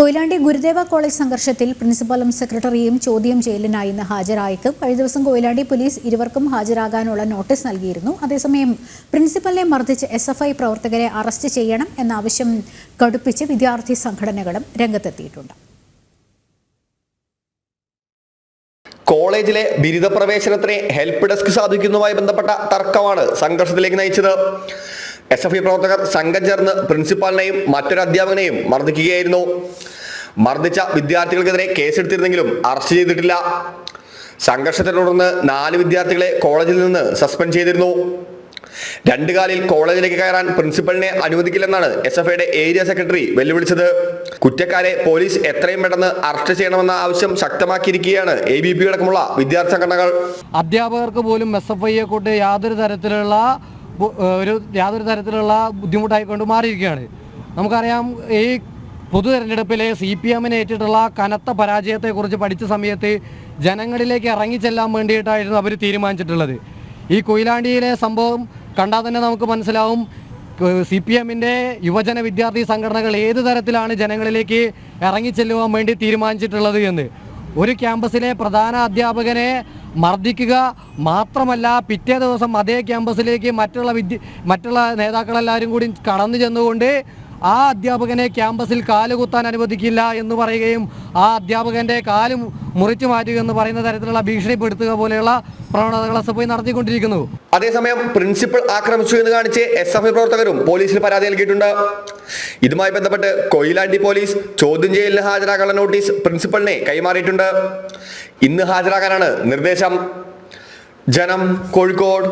Koyilandy Gurudeva college സംഘർഷത്തിൽ പ്രിൻസിപ്പലും സെക്രട്ടറിയും ചോദ്യം ചെയ്യലിനായി ഇന്ന് ഹാജരായേക്കും. കഴിഞ്ഞ ദിവസം കൊയിലാണ്ടി പോലീസ് ഇരുവർക്കും ഹാജരാകാനുള്ള നോട്ടീസ് നൽകിയിരുന്നു. അതേസമയം പ്രിൻസിപ്പലിനെ മർദ്ദിച്ച് എസ് എഫ് ഐ പ്രവർത്തകരെ അറസ്റ്റ് ചെയ്യണം എന്ന ആവശ്യം കടുപ്പിച്ച് വിദ്യാർത്ഥി സംഘടനകളും രംഗത്തെത്തിയിട്ടുണ്ട്. കോളേജിലെ ബിരുദ പ്രവേശനത്തിന് ഹെൽപ്പ് ഡെസ്ക് സാധിക്കുന്നതുമായി ബന്ധപ്പെട്ട തർക്കമാണ് സംഘർഷത്തിലേക്ക് നയിച്ചത്. എസ് എഫ് ഐ പ്രവർത്തകർ സംഘം ചേർന്ന് പ്രിൻസിപ്പാളിനെയും മറ്റൊരു അധ്യാപകനെയും മർദ്ദിക്കുകയായിരുന്നു. മർദ്ദിച്ച വിദ്യാർത്ഥികൾക്കെതിരെ കേസെടുത്തിരുന്നെങ്കിലും അറസ്റ്റ് ചെയ്തിട്ടില്ല. സംഘർഷത്തെ തുടർന്ന് നാല് വിദ്യാർത്ഥികളെ കോളേജിൽ നിന്ന് സസ്പെൻഡ് ചെയ്തിരുന്നു. രണ്ടു കാലിൽ കോളേജിലേക്ക് കയറാൻ പ്രിൻസിപ്പലിനെ അനുവദിക്കില്ലെന്നാണ് എസ് എഫ് ഐയുടെ ഏരിയ സെക്രട്ടറി വെല്ലുവിളിച്ചത്. കുറ്റക്കാരെ പോലീസ് എത്രയും പെട്ടെന്ന് അറസ്റ്റ് ചെയ്യണമെന്ന ആവശ്യം ശക്തമാക്കിയിരിക്കുകയാണ് എ ബി പി അടക്കമുള്ള വിദ്യാർത്ഥി സംഘടനകൾ. അധ്യാപകർക്ക് പോലും എസ് എഫ് ഐയെ കൊണ്ട് യാതൊരു തരത്തിലുള്ള ഒരു യാതൊരു തരത്തിലുള്ള ബുദ്ധിമുട്ടായിക്കൊണ്ട് മാറിയിരിക്കുകയാണ്. നമുക്കറിയാം ഈ പൊതു തെരഞ്ഞെടുപ്പിലെ സി പി എമ്മിന് ഏറ്റിട്ടുള്ള കനത്ത പരാജയത്തെക്കുറിച്ച് പഠിച്ച സമയത്ത് ജനങ്ങളിലേക്ക് ഇറങ്ങിച്ചെല്ലാൻ വേണ്ടിയിട്ടായിരുന്നു അവർ തീരുമാനിച്ചിട്ടുള്ളത്. ഈ കൊയിലാണ്ടിയിലെ സംഭവം കണ്ടാൽ തന്നെ നമുക്ക് മനസ്സിലാവും സി പി എമ്മിന്റെ യുവജന വിദ്യാർത്ഥി സംഘടനകൾ ഏത് തരത്തിലാണ് ജനങ്ങളിലേക്ക് ഇറങ്ങിച്ചെല്ലുവാൻ വേണ്ടി തീരുമാനിച്ചിട്ടുള്ളത് എന്ന്. ഒരു ക്യാമ്പസിലെ പ്രധാന അധ്യാപകനെ മർദ്ദിക്കുക. മാത്രമല്ല പിറ്റേ ദിവസം അതേ ക്യാമ്പസിലേക്ക് മറ്റുള്ള വിദ്യ മറ്റുള്ള നേതാക്കളെല്ലാവരും കൂടി കടന്നു ചെന്നുകൊണ്ട് ആ അധ്യാപകനെ ക്യാമ്പസിൽ കാലുകുത്താൻ അനുവദിക്കില്ല എന്ന് പറയുകയും ആ അധ്യാപകന്റെ കാൽ മുറിച്ചു മാറ്റുക എന്ന് പറയുന്ന തരത്തിലുള്ള ഭീഷണിപ്പെടുത്തുക പോലെയുള്ള പ്രവണതകൾ എസ് എഫ് ഐ നടത്തിക്കൊണ്ടിരിക്കുന്നു. അതേസമയം പ്രിൻസിപ്പൽ ആക്രമിച്ചു എന്ന് കാണിച്ച് എസ് എഫ് ഐ പ്രവർത്തകരും പോലീസിൽ പരാതി നൽകിയിട്ടുണ്ട്. ഇതുമായി ബന്ധപ്പെട്ട് കൊയിലാണ്ടി പോലീസ് ചോദ്യം ചെയ്യലിന് ഹാജരാക്കാനുള്ള നോട്ടീസ് പ്രിൻസിപ്പലിനെ കൈമാറിയിട്ടുണ്ട്. ഇന്ന് ഹാജരാകാനാണ് നിർദ്ദേശം. ജനം കോഴിക്കോട്.